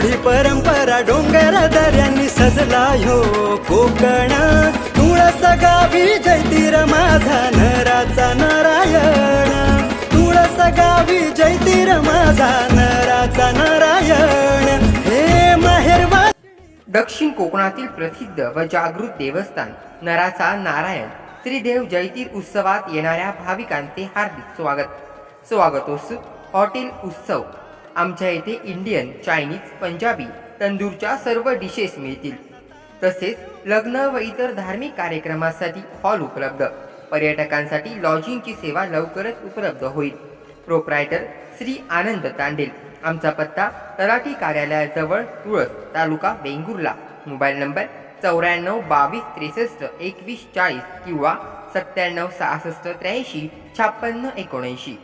रूढी परंपरा डोंगर दऱ्यांनी सजला हो कोकण. तुळस गावी जैतीर माझा नराचा नारायण. तुळस गावी जैतीर माझा नराचा नारायण. हे माहेरवा दक्षिण कोकणातील प्रसिद्ध व जागृत देवस्थान नराचा नारायण. श्रीदेव जयतीर उत्सवात येणाऱ्या भाविकांचे हार्दिक स्वागत. स्वागतोत्सुक हॉटेल उत्सव. आमच्या येथे इंडियन चायनीज पंजाबी तंदूरच्या सर्व डिशेस मिळतील. तसेच लग्न व इतर धार्मिक कार्यक्रमासाठी हॉल उपलब्ध. पर्यटकांसाठी लॉजिंगची सेवा लवकरच उपलब्ध होईल. प्रोप्रायटर श्री आनंद तांडेल. आमचा पत्ता तलाठी कार्यालयाजवळ तुळस तालुका वेंगुर्ला मोबाईल नंबर चौऱ्याण्णव बावीस त्रेसष्ट एकवीस चाळीस किंवा सत्त्याण्णव सहासष्ट त्र्याऐंशी छापन्न एकोणऐंशी.